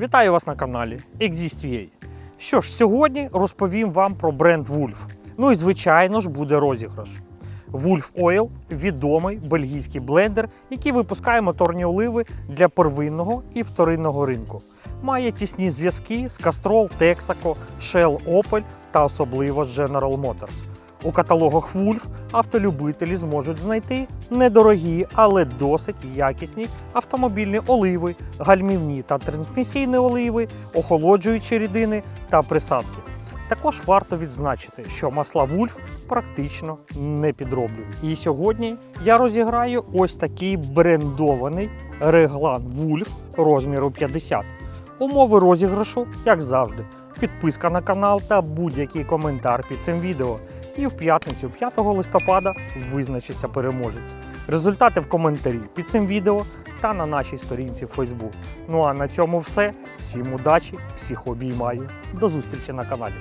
Вітаю вас на каналі Exist.ua. Що ж, сьогодні розповім вам про бренд Wolf. Ну і звичайно ж буде розіграш. Wolf Oil відомий бельгійський блендер, який випускає моторні оливи для первинного і вторинного ринку. Має тісні зв'язки з Castrol, Texaco, Shell Opel та особливо з General Motors. У каталогах Wolf автолюбителі зможуть знайти недорогі, але досить якісні автомобільні оливи, гальмівні та трансмісійні оливи, охолоджуючі рідини та присадки. Також варто відзначити, що масла Wolf практично не підроблюють. І сьогодні я розіграю ось такий брендований реглан Wolf розміру 50. Умови розіграшу, як завжди, підписка на канал та будь-який коментар під цим відео. І в п'ятницю, 5 листопада, визначиться переможець. Результати в коментарі під цим відео та на нашій сторінці в Facebook. Ну а на цьому все. Всім удачі, всіх обіймаю. До зустрічі на каналі.